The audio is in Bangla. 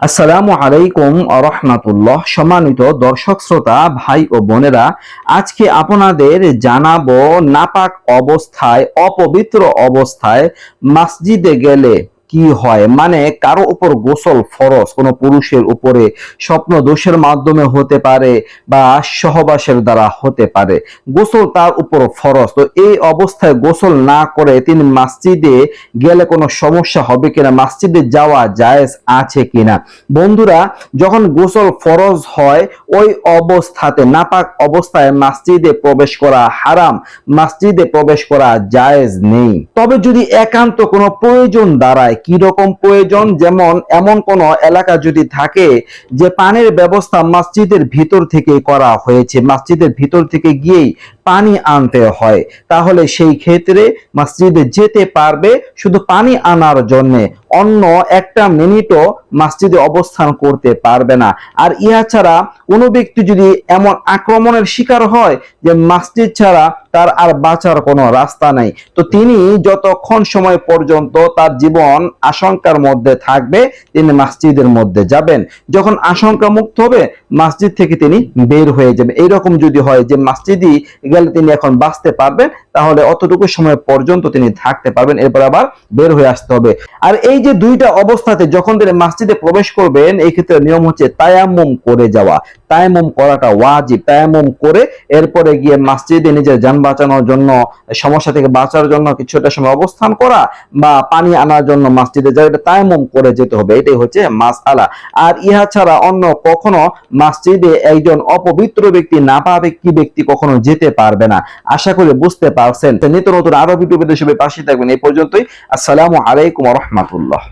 আসসালামু আলাইকুম রহমাতুল্লাহ সম্মানিত দর্শক শ্রোতা, ভাই ও বোনেরা, আজকে আপনাদের জানাব নাপাক অবস্থায়, অপবিত্র অবস্থায়, মসজিদে গেলে কি হয়? মানে কারও উপর গোসল ফরজ, কোনো পুরুষের উপরে স্বপ্ন দোষের মাধ্যমে হতে পারে বা সহবাসের দ্বারা হতে পারে। গোসল তার উপর ফরজ। তো এই অবস্থায় গোসল না করে তিনি মসজিদে গেলে কোনো সমস্যা হবে কিনা, মসজিদে যাওয়া জায়েজ আছে কিনা? বন্ধুরা, যখন গোসল ফরজ হয়, ওই অবস্থাতে, নাপাক অবস্থায় মসজিদে প্রবেশ করা হারাম, মসজিদে প্রবেশ করা জায়েজ নেই। তবে যদি একান্ত কোনো প্রয়োজন দাঁড়ায় কি রকম প্রয়োজন? যেমন, এমন কোন এলাকা যদি থাকে যে পানির ব্যবস্থা মসজিদের ভিতর থেকে করা হয়েছে। মসজিদের ভিতর থেকে গিয়েই পানি আনতে হয়, তাহলে সেই ক্ষেত্রে মসজিদে যেতে পারবে শুধু পানি আনার জন্য, অন্য একটা মিনিটও মসজিদে অবস্থান করতে পারবে না। আর ইহা ছাড়া কোনো ব্যক্তি যদি এমন আক্রমণের শিকার হয় যে মসজিদ ছাড়া তার আর বাঁচার কোনো রাস্তা নাই। তো তিনি যতক্ষণ সময় পর্যন্ত তার জীবন আশঙ্কার মধ্যে থাকবে, তিনি মসজিদের মধ্যে যাবেন। যখন আশঙ্কা মুক্ত হবে, মসজিদ থেকে তিনি বের হয়ে যাবেন। এইরকম যদি হয় যে মসজিদই গেলে তিনি এখন বাঁচতে পারবেন, তাহলে অতটুকু সময় পর্যন্ত তিনি থাকতে পারবেন, এরপর আবার বের হয়ে আসতে হবে। আর এই যে দুইটা অবস্থাতে যখন তিনি মসজিদে প্রবেশ করবেন, এই ক্ষেত্রে নিয়ম হচ্ছে তায়াম্মুম করে যাওয়া। তায়াম্মুম করাটা ওয়াজিব। তায়াম্মুম করে এরপরে গিয়ে মসজিদে নিজের যান বাঁচানোর জন্য, সমস্যা থেকে বাঁচার জন্য কিছুটা সময় অবস্থান করা বা পানি আনার জন্য মসজিদে যাওয়া, এটা তায়াম্মুম করে যেতে হবে। এটাই হচ্ছে মাসআলা। আর ইহা ছাড়া অন্য কখনো মসজিদে একজন অপবিত্র ব্যক্তি নাপাবে কি ব্যক্তি কখনো যেতে পারবে না। আশা করি বুঝতে পারছেন। নিত্য নতুন আরও ভিডিও পেতে সবাই পাশে থাকবেন। এই পর্যন্তই। আসসালামু আলাইকুম রহমতুল্লাহ।